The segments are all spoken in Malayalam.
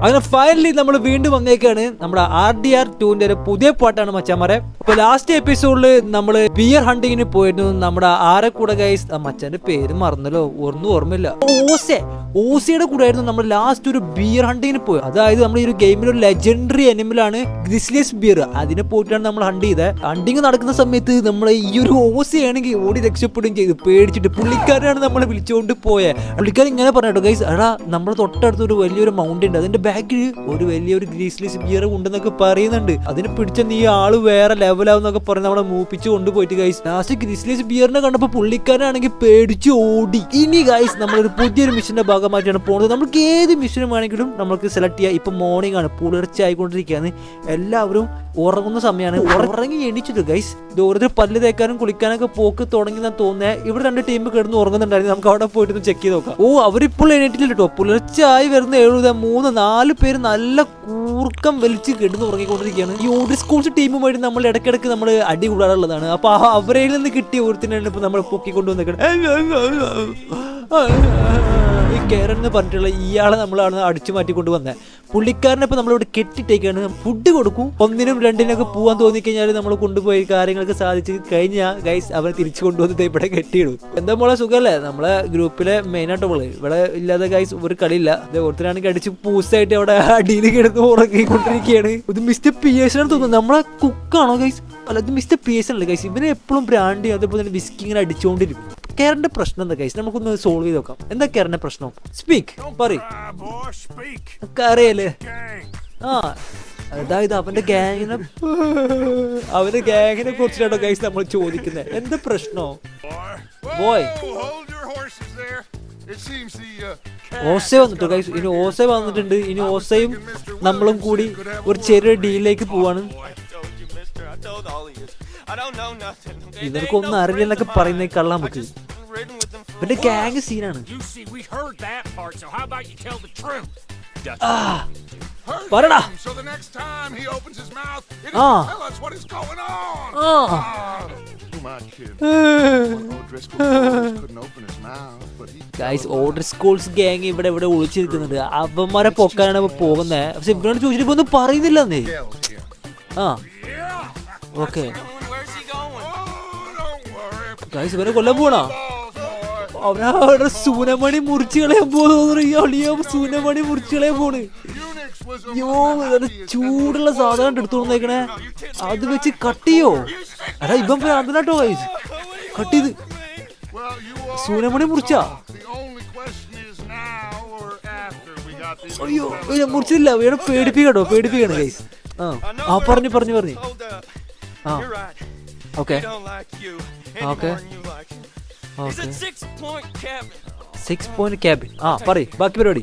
അങ്ങനെ ഫൈനലി നമ്മൾ വീണ്ടും വന്നേക്കാണ്. നമ്മുടെ ആർ ഡി ആർ ടുവിന്റെ ഒരു പുതിയ പാട്ടാണ് മച്ചാമാരെ. അപ്പൊ ലാസ്റ്റ് എപ്പിസോഡിൽ നമ്മൾ ബിയർ ഹണ്ടിങ്ങിന് പോയിരുന്നു. നമ്മുടെ ആരെ കൂടെ ഗൈസ് മച്ചാന്റെ പേര് മറന്നല്ലോ. ഒന്നും ഓർമ്മയില്ല. ഓസെ ഓസയുടെ കൂടെ ആയിരുന്നു നമ്മൾ ലാസ്റ്റ് ഒരു ബിയർ ഹണ്ടിങ്ങിന് പോയത്. അതായത് നമ്മൾ ഈ ഒരു ഗെയിമിൽ ഒരു ലെജൻഡറി എനിമലാണ് ഗ്രിസ്ലിയസ് ബിയർ അതിനെ പോയിട്ടാണ് നമ്മൾ ഹണ്ട് ചെയ്തത് ഹണ്ടിങ് നടക്കുന്ന സമയത്ത് നമ്മൾ ഈ ഒരു ഓസയാണെങ്കിൽ ഓടി രക്ഷപ്പെടുകയും ചെയ്തു. പേടിച്ചിട്ട് പുള്ളിക്കാരനാണ് നമ്മളെ വിളിച്ചുകൊണ്ട് പോയത് പുള്ളിക്കാരൻ ഇങ്ങനെ പറഞ്ഞോ ഗൈസ് എടാ നമ്മൾ തൊട്ടടുത്ത് ഒരു വലിയൊരു മൗണ്ട് ഉണ്ട്. അതിന്റെ ബാക്കിൽ ഒരു വലിയൊരു ഗ്രീസ്ലിയസ് ബിയർ ഉണ്ടെന്നൊക്കെ പറയുന്നുണ്ട്. അതിനെ പിടിച്ച നീ ആൾ വേറെ ലെവലാവുന്നൊക്കെ പറഞ്ഞ് നമ്മളെ മൂപ്പിച്ച് കൊണ്ടുപോയിട്ട് ഗൈസ് ലാസ്റ്റ് ഗ്രീസ്ലിസ് ബിയറിനെ കണ്ടപ്പോൾ പുള്ളിക്കാരനാണെങ്കിൽ പേടിച്ച് ഓടി. ഇനി ഗൈസ് നമ്മളൊരു പുതിയൊരു മിഷന്റെ ഭാഗമായിട്ടാണ് പോകുന്നത് നമുക്ക് ഏത് മിഷനും വേണമെങ്കിലും നമുക്ക് സെലക്ട് ചെയ്യാം. ഇപ്പൊ മോർണിംഗ് ആണ്. പുലർച്ചെ ആയിക്കൊണ്ടിരിക്കുകയാണ് എല്ലാവരും ഉറങ്ങുന്ന സമയമാണ്. ഉറങ്ങി എണീച്ചിട്ട് ഗൈസ് ഓരോരുത്തർ പല്ല് തേക്കാനും കുളിക്കാനൊക്കെ പോക്ക് തുടങ്ങി തോന്നുന്നത് ഇവിടെ രണ്ട് ടീം കിടന്ന് ഉറങ്ങുന്നുണ്ടായിരുന്നു. നമുക്ക് അവിടെ പോയിട്ട് ചെക്ക് ചെയ്ത് നോക്കാം. ഓ അവരിപ്പോൾ എണീറ്റില്ല കേട്ടോ. പുലർച്ചെ ആയി വരുന്ന എഴുപത് മൂന്ന് നാല് പേര് നല്ല കൂർക്കം വലിച്ച് കിടന്ന് ഉറങ്ങിക്കൊണ്ടിരിക്കുകയാണ്. ഈ ഓഡിസ്കൂൾസ് ടീമുമായിട്ട് നമ്മൾ ഇടയ്ക്കിടയ്ക്ക് നമ്മൾ അടി കൂടാറുള്ളതാണ്. അപ്പൊ അവരെ നിന്ന് കിട്ടിയ ഊർത്തിനാണ് ഇപ്പൊ നമ്മൾ പൊക്കിക്കൊണ്ടുവന്നേക്കണേ ഈ കേരൻ എന്ന് പറഞ്ഞിട്ടുള്ള ഇയാളെ നമ്മളാണ് അടിച്ചു മാറ്റി കൊണ്ടുവന്നത് പുള്ളിക്കാരനെ ഇപ്പോൾ നമ്മളിവിടെ കെട്ടിട്ടേക്കാണ്. ഫുഡ് കൊടുക്കും. ഒന്നിനും രണ്ടിനൊക്കെ പോകാൻ തോന്നിക്കഴിഞ്ഞാൽ നമ്മൾ കൊണ്ടുപോയി കാര്യങ്ങൾക്ക് സാധിച്ച് കഴിഞ്ഞാൽ ഗൈസ് അവനെ തിരിച്ചു കൊണ്ടുവന്നിട്ട് ഇവിടെ കെട്ടിയിടും. എന്താ മോളെ സുഖമല്ലേ നമ്മളെ ഗ്രൂപ്പിലെ മെയിൻ അവൾ. ഇവിടെ ഇല്ലാതെ ഗൈസ് ഒരു കളിയില്ല. ഒരുത്തരാണെങ്കിൽ അടിച്ച് പൂസായിട്ട് അവിടെ അടിയിൽ കിടന്ന് ഉറങ്ങിക്കൊണ്ടിരിക്കുകയാണ്. ഇത് മിസ്റ്റർ പി എസ് തോന്നുന്നു. നമ്മളെ കുക്കാണോ ഗൈസ് അല്ല ഇത് മിസ്റ്റർ പി എസ് ആണല്ലേ ഗൈസ് ഇവനെ എപ്പോഴും ബ്രാൻഡ് അതേപോലെ തന്നെ വിസ്കി ഇങ്ങനെ അടിച്ചുകൊണ്ടിരിക്കും കേരന്റെ പ്രശ്നം എന്താ കൈസ് നമുക്കൊന്ന് സോൾവ് ചെയ്ത് നോക്കാം. എന്താ കേരളിന്റെ പ്രശ്നം സ്പീക്ക് പറയല്ലേ. ആ അതായത് അവന്റെ ഗാങ്ങിനെ അവന്റെ ഗാങ്ങിനെ കുറിച്ചിട്ടാണോ കൈസ് നമ്മൾ ചോദിക്കുന്നത് എന്ത് പ്രശ്നോ? ബോയ് ഓസ വന്നിട്ടോ കൈസ് ഇനി ഓസ വന്നിട്ടുണ്ട്. ഇനി ഓസയും നമ്മളും കൂടി ഒരു ചെറിയ ഡീലിലേക്ക് പോവാണ്. ഇവർക്കൊന്നും അറിയില്ലെന്നൊക്കെ പറയുന്ന കള്ളാൻ കള്ളം ഇവന്റെ while. ഗ്യാങ് സീനാണ് we heard that part, so how about you tell the truth? heard പറടാ. so the next time he opens his mouth, it Ah. tell what is going on. ആ Ah, my kid. O'Driscoll boys couldn't open his mouth, but he guys O'Driscolls gang ഇവിടെ ഇവിടെ ഒളിച്ചിരിക്കുന്നുണ്ട് അവന്മാരെ പൊക്കാനാണ് പോകുന്നത് പക്ഷെ ഇവരോട് ചോദിച്ചിട്ട് ഇപ്പൊ ഒന്നും പറയുന്നില്ലെന്നേ ആ ഓക്കെ? Oh. ഗൈസ് ഇവനെ കൊല്ലാൻ പോണോ അവനവിടെ സൂനമണി മുറിച്ചുകളയാൻ പോകുന്നു അളിയോ സൂനമണി മുറിച്ചുകളയാൻ പോണ് യോ ചൂടുള്ള സാധനം എടുത്തോണ്ടേക്കണേ അത് വെച്ച് കട്ടിയോ അല്ല ഇപ്പം അതിനാട്ടോ കട്ടിത് സൂനമണി മുറിച്ച? അയ്യോ മുറിച്ചില്ല വേണം പേടിപ്പിക്കട്ടോ പേടിപ്പിക്കണം ഗൈസ് ആ ആ പറഞ്ഞു പറഞ്ഞു പറഞ്ഞു. ആ okay. Okay. Six point cabin ആ പറ ബാക്കി പരിപാടി.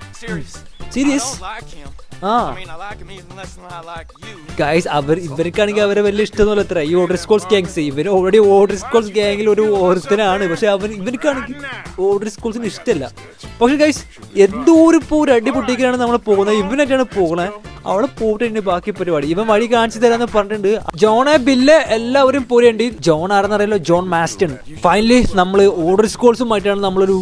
ആ you. ഗൈസ് അവർ ഇവർക്കാണെങ്കിൽ അവരെ വലിയ ഇഷ്ടമൊന്നുമല്ല അത്ര. ഈ ഓർഡർ സ്കോൾസ് ഗാങ്സ് ഇവർ ഓൾറെഡി ഓർഡർ കോൾസ് ഗാങ്ങിൽ ഒരു ഓരോരുത്തരാണ് പക്ഷെ അവൻ ഇവർക്കാണെങ്കിൽ ഓർഡർ സ്കോൾസിന് ഇഷ്ടമല്ല പക്ഷെ ഗൈസ് എന്തോ ഒരു ഇപ്പോൾ ഒരു അടിപൊട്ടിക്കാണ് നമ്മൾ പോകുന്നത്. ഇവനായിട്ടാണ് പോകുന്നത്. അവിടെ പോയിട്ടുണ്ട് ബാക്കി പരിപാടി. ഇവൻ വഴി കാണിച്ചു തരാന്ന് പറഞ്ഞിട്ടുണ്ട്. ജോണെ ബില്ല് എല്ലാവരും പോരേണ്ടി ജോൺ ആരെന്നറിയാലോ ജോൺ മാസ്റ്റൺ ഫൈനലി നമ്മൾ ഓർഡർ സ്കോൾസുമായിട്ടാണ് നമ്മളൊരു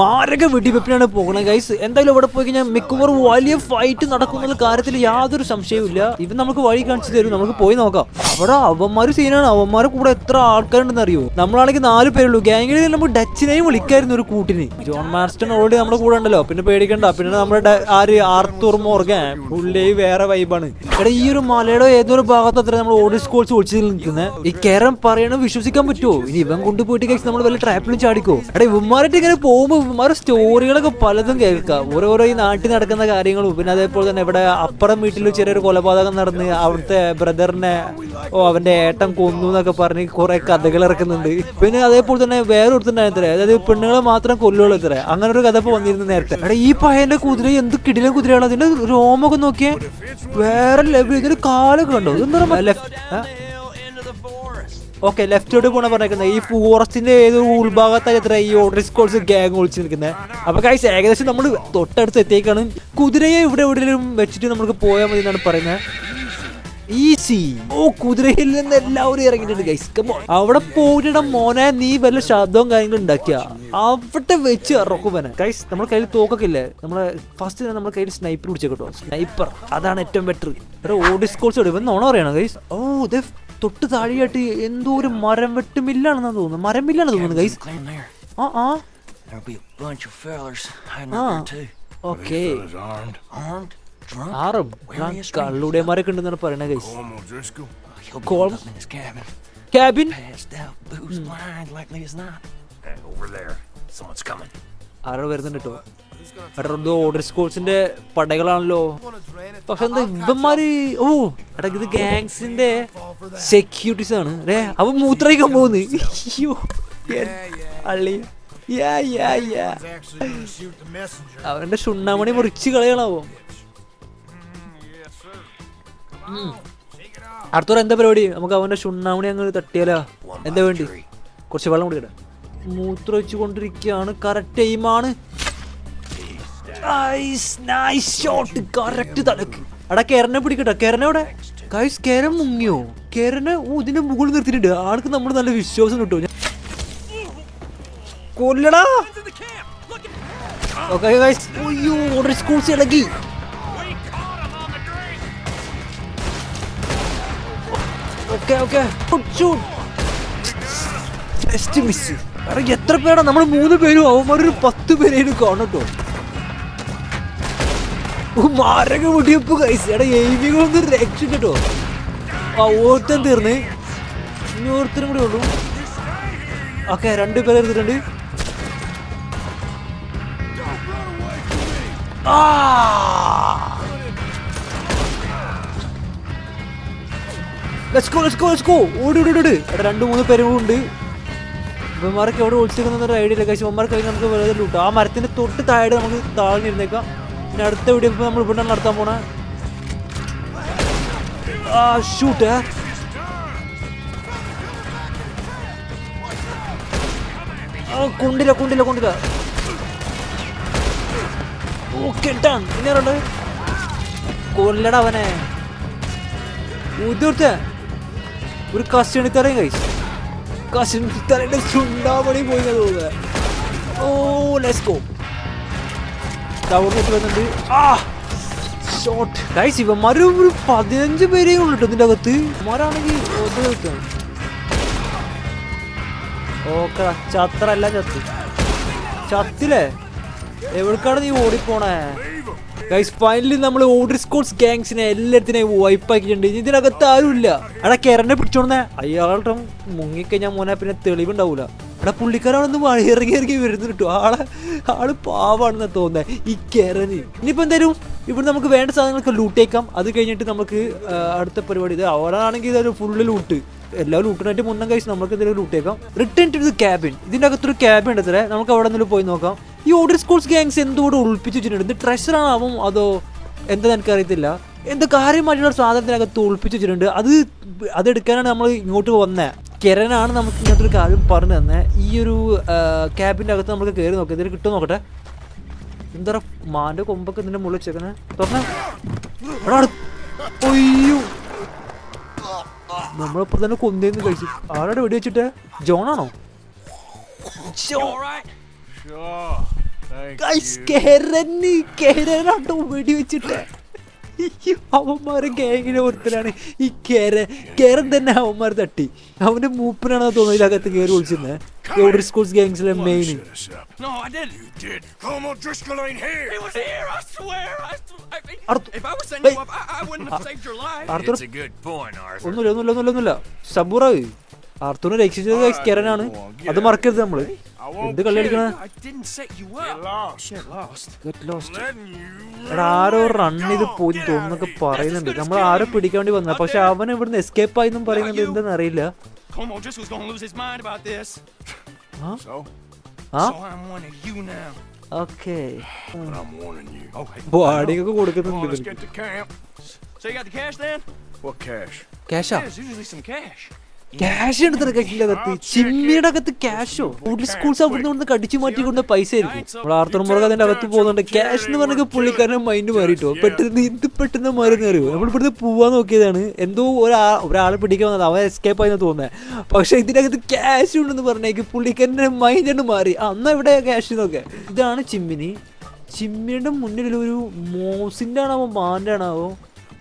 മാരക വെടിവെപ്പിനാണ് പോകുന്നത്. ഗൈസ് എന്തായാലും ഇവിടെ പോയി കഴിഞ്ഞാൽ മിക്കവാറും വലിയ ഫൈറ്റ് നടക്കുന്ന കാര്യത്തിൽ യാതൊരു സംശയവുമില്ല. ഇവൻ നമുക്ക് വഴി കാണിച്ചു തരും. നമുക്ക് പോയി നോക്കാം. അവിടെ അവന്മാര് സീനാണ് അവന്മാരെ കൂടെ എത്ര ആൾക്കാരുണ്ടെന്ന് അറിയോ? നമ്മളാണെങ്കിൽ നാല് പേരുള്ളൂ. ഗ്യാങ്ങിൽ നമ്മൾ ഡച്ചിനെയും വിളിക്കായിരുന്നു ഒരു കൂട്ടിന്. ജോൺ മാസ്റ്റൺ ഓൾറെഡി നമ്മുടെ കൂടെ ഉണ്ടല്ലോ. പിന്നെ പേടിക്കണ്ട. പിന്നെ നമ്മുടെ ആര്? Arthur Morgan. പുള്ളി വേറെ വൈബാണ് എടാ ഈ ഒരു മലയുടെ ഏതൊരു ഭാഗത്ത് അത്ര നമ്മൾ ഓടി സ്കൂൾസ് ഒളിച്ചു നിൽക്കുന്നത് ഈ കേരം പറയണം വിശ്വസിക്കാൻ പറ്റുമോ ഇനി ഇവൻ കൊണ്ടുപോയിട്ട് കഴിച്ച് നമ്മൾ വല്ല ട്രാപ്പിലും ചാടിക്കോ? എടാ ഇവന്മാരായിട്ട് ഇങ്ങനെ പോകുമ്പോൾ ഇവന്മാരുടെ സ്റ്റോറികളൊക്കെ പലതും കേൾക്കാം. ഓരോരോ ഈ നാട്ടിൽ നടക്കുന്ന കാര്യങ്ങളും പിന്നെ അതേപോലെ തന്നെ ഇവിടെ അപ്പുറം വീട്ടിൽ ചെറിയൊരു കൊലപാതകം നടന്ന് അവിടുത്തെ ബ്രദറിനെ ഓ അവന്റെ ഏട്ടൻ കൊന്നു എന്നൊക്കെ പറഞ്ഞ് കുറെ കഥകൾ ഇറക്കുന്നുണ്ട്. പിന്നെ അതേപോലെ തന്നെ വേറെ ഒരുത്തുണ്ടായിരുന്നേ അതായത് പെണ്ണുങ്ങളെ മാത്രം കൊല്ലുള്ളൂ അങ്ങനെ ഒരു കഥ ഇപ്പൊ വന്നിരുന്നു നേരത്തെ. ഈ പയ്യന്റെ കുതിര എന്ത് കിടിലൻ കുതിരയാണ്. അതിന്റെ രോമൊക്കെ നോക്കിയേ. വേറെ ലെവൽ ഇതിന്റെ കാലൊക്കെ forest. ഓക്കെ ലെഫ്റ്റോട്ട് പോണ പറഞ്ഞേക്കുന്നത് ഈ ഫോറസ്റ്റിന്റെ ഏതൊരു ഉൾഭാഗത്തായി എത്ര ഈ ഓർഡർ സ്കോൾസ് ഗ്യാങ് ഒളിച്ച് നിൽക്കുന്നത് അപ്പൊ കൈസ് ഏകദേശം നമ്മൾ തൊട്ടടുത്ത് എത്തിയേക്കാണ്. കുതിരയെ ഇവിടെ എവിടെയെങ്കിലും വെച്ചിട്ട് നമുക്ക് പോയാൽ മതി എന്നാണ് പറയുന്നത് ഈസി ഓ കുതിരയിൽ നിന്ന് എല്ലാവരും ഇറങ്ങിയിട്ടുണ്ട് ഗൈസ് അവിടെ പോയിട്ട് മോനെ നീ വല്ല ശബ്ദവും കാര്യങ്ങളും ഉണ്ടാക്കിയ? അവിടെ വെച്ച് ഇറക്കുവനെ ഗൈസ് നമ്മുടെ കയ്യിൽ തോക്കൊക്കെ ഇല്ലേ? നമ്മളെ ഫസ്റ്റ് നമ്മുടെ കയ്യിൽ സ്നൈപ്പർ പിടിച്ച കേട്ടോ. സ്നൈപ്പർ അതാണ് ഏറ്റവും ബെറ്റർ വേറെ ഓഡിസ്കോൾസ് ഇവൻ നോണ അറിയണം ഗൈസ് ഓ ഇത് തൊട്ട് താഴെയായിട്ട് എന്തോ ഒരു മരം വെട്ടുമില്ലാണെന്ന് തോന്നുന്നു. മരം മില്ലാണെന്ന് തോന്നുന്നു ഗൈസ്. ആ ആ. There'll be a bunch of fellers hiding out there too. Okay armed. Armed, drunk. ആറും കള്ളുടേമാരൊക്കെ ഉണ്ടെന്നാണ് പറയണത് ക്യാബിൻ. Someone's coming. ആരോ വരുന്നുണ്ട് കേട്ടോ എടാ ഓർഡർ സ്കോൾസിന്റെ പടകളാണല്ലോ. പക്ഷെ എന്താ ഇവന്മാര്? ഓ എടാ ഇത് ഗാങ്സിന്റെ സെക്യൂരിറ്റീസ് ആണ്. അല്ലേ അവ മൂത്രയിക്കാൻ പോകുന്നു. അയ്യോ അള്ളി. യാ യാ യാ അവന്റെ ഷുണ്ണാമണി മുറിച്ച് കളയണാവോ അടുത്തോടെ എന്താ പരിപാടി? നമുക്ക് അവന്റെ ഷുണ്ണാമണി അങ്ങ് തട്ടിയാലോ? എന്താ വേണ്ടി? കുറച്ച് വെള്ളം കുടിക്കട്ടെ. മൂത്രം വെച്ച് കൊണ്ടിരിക്കുകയാണ്. കറക്റ്റ് എയിമാണ് ഷോട്ട് കറക്റ്റ് തലക്ക്. എടാ കേരനെ പിടിക്കട്ടെ. കേരന ഗൈസ് കേരൻ മുങ്ങിയോ? കേരനെ ഓ ഇതിന്റെ മുകളിൽ നിർത്തിയിട്ടുണ്ട്. ആൾക്ക് നമ്മൾ നല്ല വിശ്വാസം കിട്ടും. കൊല്ലടാ. ഓക്കെ ഗൈസ് അയ്യോ ഓർഡർ സ്കൂൾസ് ഇളകി. Okay okay. ജസ്റ്റ് മിസ് എടാ എത്ര പേരാ? നമ്മൾ മൂന്ന് പേരും അവന്മാരൊരു പത്ത് പേരേലും കാണട്ടോ മാരക മുടിയപ്പ് കൈസ് എടാ എയ്മികളൊന്നും രക്ഷ കേട്ടോ ആ ഓർത്തൻ തീർന്ന്. ഇനി ഓർത്തനും കൂടെ ഉള്ളൂ. ഓക്കെ രണ്ട് പേരെ എടുത്തിട്ടുണ്ട്. ആ. Let's go, let's go, let's go. ഓടി ഓടി ഓടി അവിടെ രണ്ട് മൂന്ന് പേരും കൂടെ ഉണ്ട് ഇവന്മാരൊക്കെ എവിടെ ഒളിച്ചിരിക്കുന്ന ഐഡിയ ഇല്ല കഴിച്ചു ഇവന്മാർക്ക് നമുക്ക് വെറുതെ ലൂട്ടാം ആ മരത്തിന്റെ തൊട്ട് താഴെ നമുക്ക് താഴ്ന്നിരുന്നേക്കാം പിന്നെ അടുത്ത വീഡിയോ നമ്മൾ ഇവിടെ നടത്താൻ പോണ. ആ ഷൂട്ട് കൊണ്ടില്ല കൊണ്ടില്ല കൊണ്ടില്ല ഓക്കെ ഡൺ? കൊല്ലടാ അവനെ. ഉതിർത്ത ഒരു കസ്റ്റണിത്തറയും കഴിച്ചു. കസ്റ്റണിത്തറയുടെ ചുണ്ടാമണി പോയി തോന്നുന്നത് ഒരു പതിനഞ്ച് പേരേ ഉള്ളൂ കേട്ടോ ഇതിന്റെ അകത്ത്. ഇവന്മാരാണെങ്കിൽ ഓക്കെ ചത്ര എല്ലാം ചത്ത്. ചത്തില്ലേ? എവിടേക്കാണ് നീ ഓടിപ്പോണേ? ഗൈസ് ഫൈനലി നമ്മൾ ഓഡർ സ്കോട്സ് ഗാങ്സിനെ എല്ലാത്തിനെയും വൈപ്പ് ആക്കിയിട്ടുണ്ട് ഇനി ഇതിനകത്ത് ആരുമില്ല. എടാ കിരണ്ടെ പിടിച്ചോണ്ടേ അയാളുടെ മുങ്ങിക്കഴിഞ്ഞാൽ മോനെ പിന്നെ തെളിവുണ്ടാവൂല. എടാ പുള്ളിക്കാരാണെന്ന് ഇറങ്ങി ഇറങ്ങി വരുന്നു കിട്ടും. ആളെ ആൾ പാവാണെന്ന് തോന്നുന്നത് ഈ കിരന് ഇനിയിപ്പോൾ എന്തായാലും ഇവിടെ നമുക്ക് വേണ്ട സാധനങ്ങളൊക്കെ ലൂട്ടേക്കാം അത് കഴിഞ്ഞിട്ട് നമുക്ക് അടുത്ത പരിപാടി. ഇത് അവരാണെങ്കിൽ ഇതൊരു ഫുള്ള് ലൂട്ട് എല്ലാ ലൂട്ടിനായിട്ട് മുന്നം കഴിച്ച് നമുക്ക് എന്തെങ്കിലും ലൂട്ടേക്കാം റിട്ടേൺ ടു ദി ക്യാബിൻ ഇതിന്റെ അകത്തൊരു ക്യാബിൻ ഉണ്ട് അത്രേ നമുക്ക് അവിടെ നിന്ന് പോയി നോക്കാം. ഈ ഓർഡർ സ്കൂൾസ് ഗാങ്സ് എന്തോടെ ഒളിപ്പിച്ച് വെച്ചിട്ടുണ്ട്? ഇത് ട്രഷർ ആണാവും? അതോ എന്താ എനിക്ക് അറിയത്തില്ല എന്തോ കാര്യമായിട്ടുള്ള സാധനത്തിനകത്ത് ഒളിപ്പിച്ച് വെച്ചിട്ടുണ്ട്? അത് അതെടുക്കാനാണ് നമ്മൾ ഇങ്ങോട്ട് വന്നത് കിരനാണ് നമുക്ക് ഇങ്ങനത്തെ ഒരു കാര്യം പറഞ്ഞു തന്നെ. ഈ ഒരു ക്യാബിന്റെ അകത്ത് നമുക്ക് കയറി നോക്കാം. ഇതിൽ കിട്ടും നോക്കട്ടെ. എന്താ മാന്റെ കൊമ്പൊക്കെ ഇതിന്റെ മുകളിൽ വെച്ചേക്കണേ തുറന്നു. അയ്യോ. നമ്മളിപ്പോ തന്നെ കൊന്തേന്ന് കഴിച്ചു. ആരോട് വെടി വെച്ചിട്ട്? ജോണാണോ വെടി വെച്ചിട്ട്. അവന്മാരെ ഗാങ്ങിലെ ഒരുത്തരാണ് ഈ കേര കേരൻ തന്നെ അവന്മാർ തട്ടി. അവന്റെ മൂപ്പനാണെന്ന് തോന്നുന്നില്ല അകത്ത് കേറി വിളിച്ചിരുന്നത് ഗാങ്സിലെ main Shut us up. No, I didn't. You did. Colm Driscoll ain't here. He was here, I swear. I, I, I- Arthur, if I was sending you up, I, I wouldn't have saved your life. Arthur. It's a good point, Arthur. ഒന്നുമില്ല ഒന്നുമില്ല ഒന്നുമില്ല ഒന്നുമില്ല സബൂറാവ് ആർത്തൂനെ രക്ഷിച്ചത് കിരനാണ് അത് മറക്കരുത് നമ്മൾ എന്ത് കളി you എടാ ആരോ റൺ ചെയ്ത് പോയി തോന്നൊക്കെ പറയുന്നുണ്ട് നമ്മൾ ആരോ പിടിക്കാൻ വേണ്ടി വന്നത് പക്ഷെ അവൻ ഇവിടുന്ന് എസ്കേപ്പ് ആയി എന്നും പറയുന്നുണ്ട് എന്താണെന്ന് അറിയില്ല Huh? So? Huh? So I'm one of you now. Okay. But I'm warning you. Okay. Come on, let's get to camp. So you got the cash then? What cash? Cash up. There's usually some cash. Cash എടുത്തത് കയ്യിലെ കത്ത് ചിമ്മിയുടെ അകത്ത് ക്യാഷോ കൂടുതൽ സ്കൂൾസ് അവിടുന്ന് ഇവിടുന്ന് കടിച്ചു മാറ്റി കൊണ്ട് പൈസ ആയിരിക്കും. നമ്മൾ ആർത്തർ മുറക അതിന്റെ അകത്ത് പോകുന്നുണ്ട്. ക്യാഷ് എന്ന് പറഞ്ഞ പുള്ളിക്കാരനെ മൈൻഡ് മാറിയിട്ടോ പെട്ടെന്ന് ഇത് പെട്ടെന്ന് മാറുന്ന അറിയോ? നമ്മൾ ഇവിടുന്ന് പോവാൻ നോക്കിയതാണ്. എന്തോ ഒരാ ഒരാളെ പിടിക്കാൻ വന്നത്. അവൻ എസ്കേപ്പ് ആയെന്ന് തോന്നുന്നത് പക്ഷെ ഇതിനകത്ത് ക്യാഷ് ഉണ്ടെന്ന് പറഞ്ഞേക്ക് പുള്ളിക്കാരന്റെ മൈൻഡ് മാറി. അന്നാ ഇവിടെ ക്യാഷ് എന്നൊക്കെ ഇതാണ് ചിമ്മിനി. ചിമ്മിയുടെ മുന്നിൽ ഒരു മോസിന്റെ ആണാവോ മാന്റെ ആണാവോ?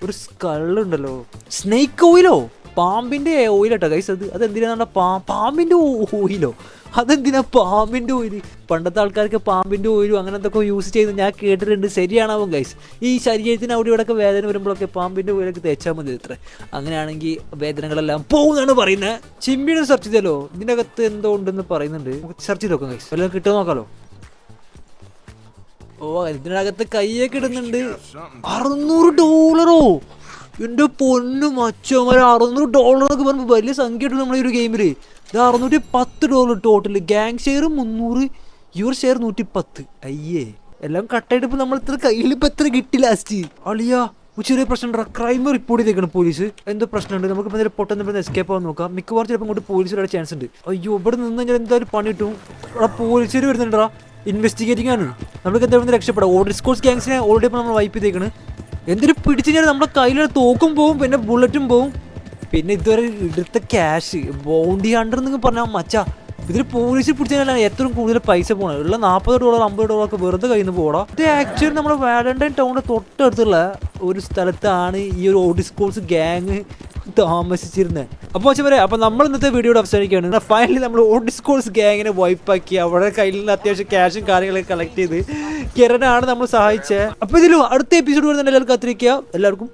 ഒരു സ്കള്ളുണ്ടല്ലോ സ്നേക്ക് ഓയിലോ പാമ്പിന്റെ ഓയിലട്ടോ ഗൈസ് അത് അതെന്തിനാണ് പാ പാമ്പിന്റെ ഓയിലോ അതെന്തിനാ പാമ്പിന്റെ ഓയിൽ പണ്ടത്തെ ആൾക്കാർക്ക് പാമ്പിന്റെ ഓയിലും അങ്ങനത്തെ ഒക്കെ യൂസ് ചെയ്യുന്നത് ഞാൻ കേട്ടിട്ടുണ്ട്. ശരിയാണാവും ഗൈസ് ഈ ശരീരത്തിന് അവിടെ ഇവിടെയൊക്കെ വേദന വരുമ്പോഴൊക്കെ പാമ്പിന്റെ ഓയിലൊക്കെ തേച്ചാൽ മതി ഇത്ര അങ്ങനെയാണെങ്കിൽ വേദനകളെല്ലാം പോകുന്നതാണ് പറയുന്നത് ചിമ്മിയുടെ സെർച്ച് ചെയ്തല്ലോ. ഇതിന്റെ അകത്ത് എന്തോ ഉണ്ടെന്ന് പറയുന്നുണ്ട്. സെർച്ച് ചെയ്ത് നോക്കാം ഗൈസ് എല്ലാം കിട്ടുമോ നോക്കാലോ. ഓ ഇതിനകത്ത് കൈയൊക്കെ ഇടുന്നുണ്ട്. അറുന്നൂറ് ഡോളറോ എന്റെ പൊന്നു മച്ചോമാരെ അറുന്നൂറ് ഡോളർ എന്നൊക്കെ പറയുമ്പോൾ വലിയ സംഖ്യ ഇട്ടു നമ്മളെ ഒരു ഗെയിമിൽ ഇത് അറുന്നൂറ്റി പത്ത് ഡോളർ ടോട്ടൽ ഗാങ് ഷെയർ മുന്നൂറ് യുവർ ഷെയർ നൂറ്റി പത്ത് അയ്യേ. എല്ലാം കട്ടായിട്ട് ഇപ്പൊ നമ്മൾ ഇത്ര കയ്യിൽ ഇപ്പൊ എത്ര കിട്ടി ലാസ്റ്റ് അളിയാ ചെറിയ പ്രശ്നം ക്രൈം റിപ്പോർട്ട് ചെയ്തേക്കണം പോലീസ് എന്തോ പ്രശ്നമുണ്ട്? നമുക്ക് ഇപ്പൊ പൊട്ടെന്ന് ഇവിടെ എസ്കേപ്പ് ആവാൻ നോക്കാം. മിക്കവാറും ചിലപ്പോൾ ഇങ്ങോട്ട് പോലീസ് വരാൻ ചാൻസ് ഉണ്ട്. അയ്യോ ഇവിടെ നിന്ന് ഞാൻ എന്തായാലും പണി കിട്ടും. ഇവിടെ പോലീസുകാർ വരുന്നുണ്ടാ ഇൻവെസ്റ്റിഗേറ്റിംഗ് ആണ്. നമുക്ക് എന്തായാലും രക്ഷപ്പെടാം. ഓൾഡ് സ്കോർസ് ഗ്യാങ്സിനെ ഓൾറെഡി ഇപ്പോൾ നമ്മൾ വൈപ്പ് ചെയ്തേക്കണ്. എന്തിനു പിടിച്ചു കഴിഞ്ഞാൽ നമ്മുടെ കയ്യിലൊരു തോക്കും പോവും പിന്നെ ബുള്ളറ്റും പോവും. പിന്നെ ഇതുവരെ എടുത്ത ക്യാഷ് ബോണ്ടി ഹണ്ടർ എന്നൊക്കെ പറഞ്ഞാൽ മച്ചാ. ഇതിൽ പോലീസ് പിടിച്ചാൽ ഏറ്റവും കൂടുതൽ പൈസ പോകണം ഉള്ള നാൽപ്പത് ഡോളർ അമ്പത് ഡോളർ ഒക്കെ വെറുതെ കയ്യിൽ നിന്ന് പോകണം ഇത് ആക്ച്വലി നമ്മുടെ വാലന്റൈൻ ടൗണിന്റെ തൊട്ടടുത്തുള്ള ഒരു സ്ഥലത്താണ് ഈ ഒരു ഓഡിസ്കോൾസ് ഗ്യാങ് താമസിച്ചിരുന്നത് അപ്പോൾ പറയാം അപ്പോൾ നമ്മൾ ഇന്നത്തെ വീഡിയോ അവസാനിക്കുകയാണ്. ഫൈനലി നമ്മൾ ഓഡിസ്കോൾസ് ഗ്യാങ്ങിനെ വൈപ്പാക്കി അവരുടെ കയ്യിൽ നിന്ന് അത്യാവശ്യം ക്യാഷും കാര്യങ്ങളൊക്കെ കളക്ട് ചെയ്ത് കിരണാണ് നമ്മൾ സഹായിച്ചത് അപ്പോൾ ഇതിലും അടുത്ത എപ്പിസോഡ് വരുന്നുണ്ട്. എല്ലാവർക്കും കാത്തിരിക്കുക. എല്ലാവർക്കും